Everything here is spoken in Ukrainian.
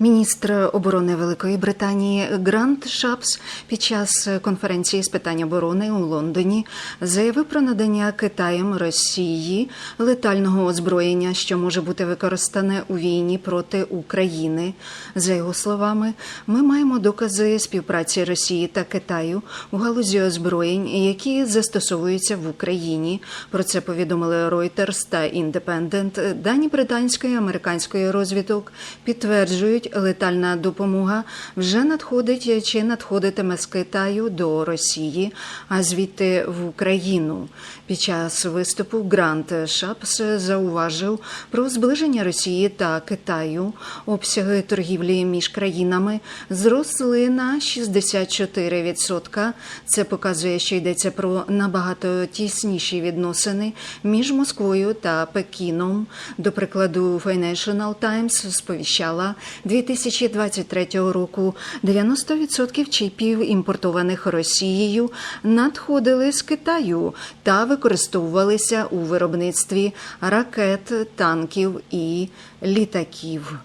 Міністр оборони Великої Британії Грант Шапс під час конференції з питань оборони у Лондоні заявив про надання Китаєм Росії летального озброєння, що може бути використане у війні проти України. За його словами, ми маємо докази співпраці Росії та Китаю у галузі озброєнь, які застосовуються в Україні. Про це повідомили Reuters та Independent. Дані британської і американської розвідок підтверджують, летальна допомога вже надходить чи надходитиме з Китаю до Росії, а звідти в Україну. Під час виступу Грант Шапс зауважив про зближення Росії та Китаю. Обсяги торгівлі між країнами зросли на 64%. Це показує, що йдеться про набагато тісніші відносини між Москвою та Пекіном. До прикладу, Financial Times сповіщала 2023 року 90% чіпів, імпортованих Росією, надходили з Китаю та використовувалися у виробництві ракет, танків і літаків.